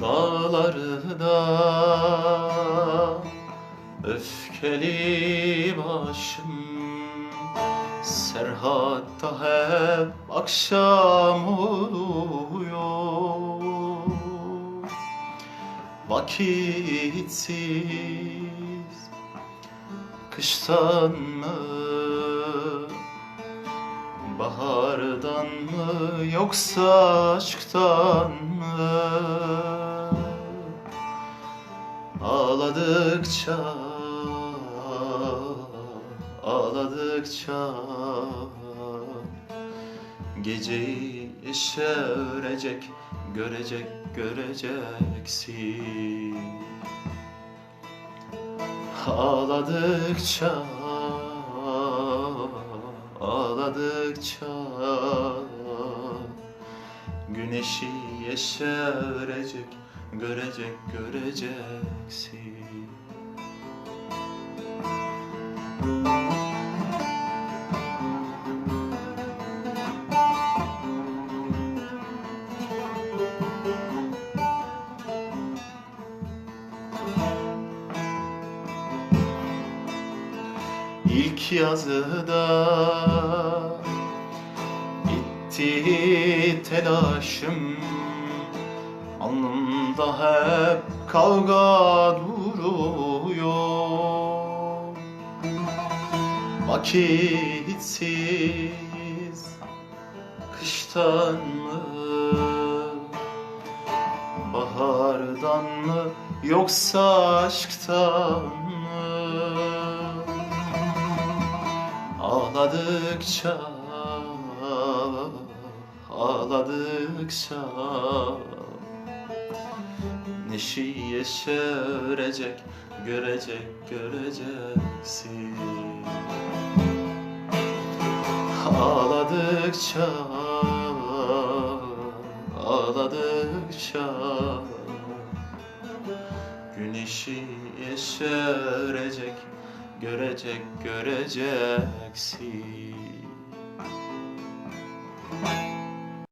Dağlarda öfkeli başım Serhatta hep akşam oluyor. Vakitsiz. Kıştan mı Bahardan mı yoksa aşktan mı? Ağladıkça Ağladıkça Geceyi yeşerecek Görecek göreceksin. Ağladıkça Ağladıkça Güneşi yeşerecek Görecek göreceksin İlk yazıda Bitti telaşım. Alnımda hep kavga duruyor. Vakitsiz Kıştan mı Bahardan mı Yoksa aşktan mı Ağladıkça Ağladıkça Neşi yeşerecek Görecek göreceksin Ağladıkça Ağladıkça Güneşi yeşerecek Görecek göreceksin